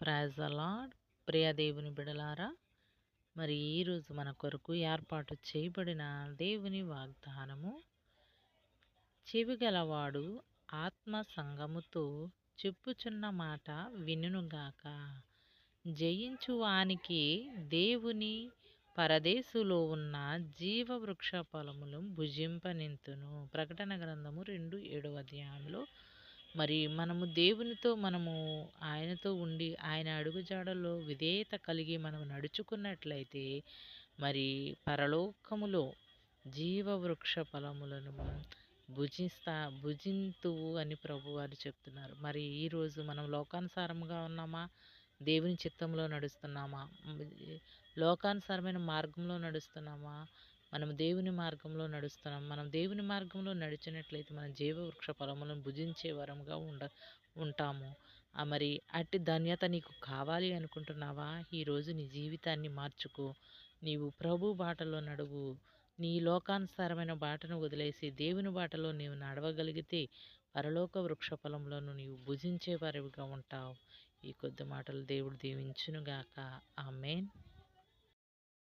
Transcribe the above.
Praise అలాడ్ ప్రియదేవుని బిడలారా మరి ఈరోజు మన కొరకు ఏర్పాటు చేయబడిన దేవుని వాగ్దానము చెవిగలవాడు ఆత్మ సంగముతో చెప్పుచున్న మాట వినుగాక జయించు వానికి దేవుని పరదేశులో ఉన్న జీవవృక్ష ఫలములు భుజింపనింతును ప్రకటన గ్రంథము రెండు ఏడవ అధ్యాయంలో మరి మనము దేవునితో మనము ఆయనతో ఉండి ఆయన అడుగుజాడలో విధేయత కలిగి మనం నడుచుకున్నట్లయితే మరి పరలోకములో జీవవృక్ష ఫలములను భుజిస్తా భుజింతువు అని ప్రభువారు చెప్తున్నారు. మరి ఈరోజు మనం లోకానుసారముగా ఉన్నామా? దేవుని చిత్తంలో నడుస్తున్నామా? లోకానుసారమైన మార్గంలో నడుస్తున్నామా? మనం దేవుని మార్గంలో నడుస్తున్నాం. మనం దేవుని మార్గంలో నడిచినట్లయితే మన జీవవృక్ష ఫలములను భుజించే వరంగా ఉండ ఉంటాము. మరి అట్టి ధన్యత నీకు కావాలి అనుకుంటున్నావా? ఈరోజు నీ జీవితాన్ని మార్చుకో. నీవు ప్రభు బాటలో నడువు. నీ లోకానుసారమైన బాటను వదిలేసి దేవుని బాటలో నీవు నడవగలిగితే పరలోక వృక్ష ఫలంలోను నీవు భుజించే వారివిగా ఉంటావు. ఈ కొద్ది మాటలు దేవుడు దీవించునుగాక. ఆమెన్.